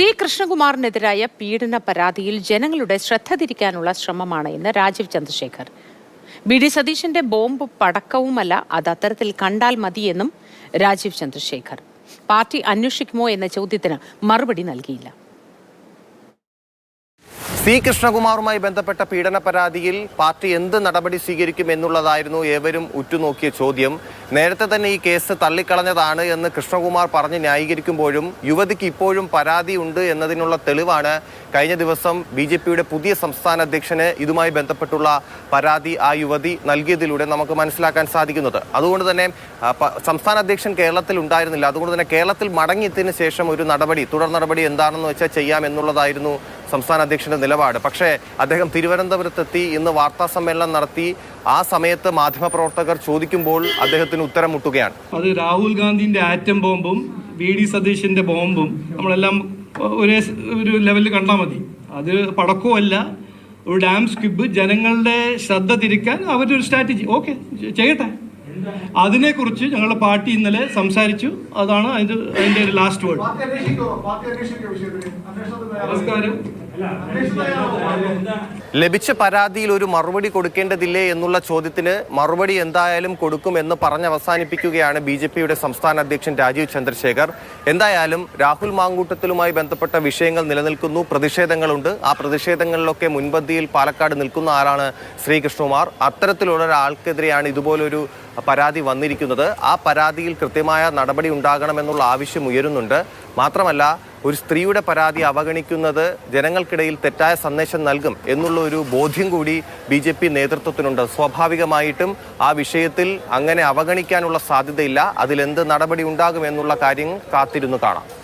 C കൃഷ്ണകുമാറിനെതിരായ പീഡന പരാതിയിൽ ജനങ്ങളുടെ ശ്രദ്ധ തിരിക്കാനുള്ള ശ്രമമാണ് ഇന്ന് രാജീവ് ചന്ദ്രശേഖർ. ബി ഡി സതീശന്റെ ബോംബ് പടക്കവുമല്ല അത് അത്തരത്തിൽ കണ്ടാൽ മതിയെന്നും രാജീവ് ചന്ദ്രശേഖർ. പാർട്ടി അന്വേഷിക്കുമോ എന്ന ചോദ്യത്തിന് മറുപടി നൽകിയില്ല. സി കൃഷ്ണകുമാറുമായി ബന്ധപ്പെട്ട പീഡന പരാതിയിൽ പാർട്ടി എന്ത് നടപടി സ്വീകരിക്കും എന്നുള്ളതായിരുന്നു ഏവരും ഉറ്റുനോക്കിയ ചോദ്യം. നേരത്തെ തന്നെ ഈ കേസ് തള്ളിക്കളഞ്ഞതാണ് എന്ന് കൃഷ്ണകുമാർ പറഞ്ഞ് ന്യായീകരിക്കുമ്പോഴും യുവതിക്ക് ഇപ്പോഴും പരാതി ഉണ്ട് എന്നതിനുള്ള തെളിവാണ് കഴിഞ്ഞ ദിവസം ബി ജെ പിയുടെ പുതിയ സംസ്ഥാന അധ്യക്ഷന് ഇതുമായി ബന്ധപ്പെട്ടുള്ള പരാതി ആ യുവതി നൽകിയതിലൂടെ നമുക്ക് മനസ്സിലാക്കാൻ സാധിക്കുന്നത്. അതുകൊണ്ട് തന്നെ സംസ്ഥാന അധ്യക്ഷൻ കേരളത്തിൽ ഉണ്ടായിരുന്നില്ല. അതുകൊണ്ട് തന്നെ കേരളത്തിൽ മടങ്ങിയതിന് ശേഷം ഒരു നടപടി തുടർ നടപടി എന്താണെന്ന് വെച്ചാൽ ചെയ്യാം എന്നുള്ളതായിരുന്നു സംസ്ഥാന അധ്യക്ഷന്റെ നിലപാട്. പക്ഷേ അദ്ദേഹം തിരുവനന്തപുരത്തെത്തി ഇന്ന് വാർത്താ സമ്മേളനം നടത്തി. ആ സമയത്ത് മാധ്യമപ്രവർത്തകർ ചോദിക്കുമ്പോൾ അദ്ദേഹത്തിന് ഉത്തരം മുട്ടുകയാണ് അത് രാഹുൽ ഗാന്ധിന്റെ ആറ്റം ബോംബും വി ഡി സതീശന്റെ ബോംബും നമ്മളെല്ലാം ഒരേ ഒരു ലെവലിൽ കണ്ടാൽ മതി. അത് പടക്കവുമല്ല. ഒരു ഡാം സ്കിബ് ജനങ്ങളുടെ ശ്രദ്ധ തിരിക്കാൻ അവരുടെ ഒരു സ്ട്രാറ്റജി. ഓക്കെ ചെയ്യട്ടെ. അതിനെക്കുറിച്ച് ഞങ്ങളുടെ പാർട്ടി ഇന്നലെ സംസാരിച്ചു. അതാണ് അതിന്റെ അതിന്റെ ഒരു ലാസ്റ്റ് വേർഡ് നമസ്കാരം. ലഭിച്ച പരാതിയിൽ ഒരു മറുപടി കൊടുക്കേണ്ടതില്ലേ എന്നുള്ള ചോദ്യത്തിന് മറുപടി എന്തായാലും കൊടുക്കുമെന്ന് പറഞ്ഞ് അവസാനിപ്പിക്കുകയാണ് ബി ജെ പിയുടെ സംസ്ഥാന അധ്യക്ഷൻ രാജീവ് ചന്ദ്രശേഖർ. എന്തായാലും രാഹുൽ മാങ്കൂട്ടത്തിലുമായി ബന്ധപ്പെട്ട വിഷയങ്ങൾ നിലനിൽക്കുന്നു പ്രതിഷേധങ്ങളുണ്ട്. ആ പ്രതിഷേധങ്ങളിലൊക്കെ മുൻപന്തിയിൽ പാലക്കാട് നിൽക്കുന്ന ആളാണ് ശ്രീകൃഷ്ണകുമാർ. അത്തരത്തിലുള്ള ഒരാൾക്കെതിരെയാണ് ഇതുപോലൊരു പരാതി വന്നിരിക്കുന്നത്. ആ പരാതിയിൽ കൃത്യമായ നടപടി ഉണ്ടാകണമെന്നുള്ള ആവശ്യം ഉയരുന്നുണ്ട്. മാത്രമല്ല ഒരു സ്ത്രീയുടെ പരാതി അവഗണിക്കുന്നത് ജനങ്ങൾക്കിടയിൽ തെറ്റായ സന്ദേശം നൽകും എന്നുള്ള ഒരു ബോധ്യം കൂടി ബി ജെ പി നേതൃത്വത്തിനുണ്ട്. സ്വാഭാവികമായിട്ടും ആ വിഷയത്തിൽ അങ്ങനെ അവഗണിക്കാനുള്ള സാധ്യതയില്ല. അതിലെന്ത് നടപടി ഉണ്ടാകും എന്നുള്ള കാര്യം കാത്തിരുന്നു കാണാം.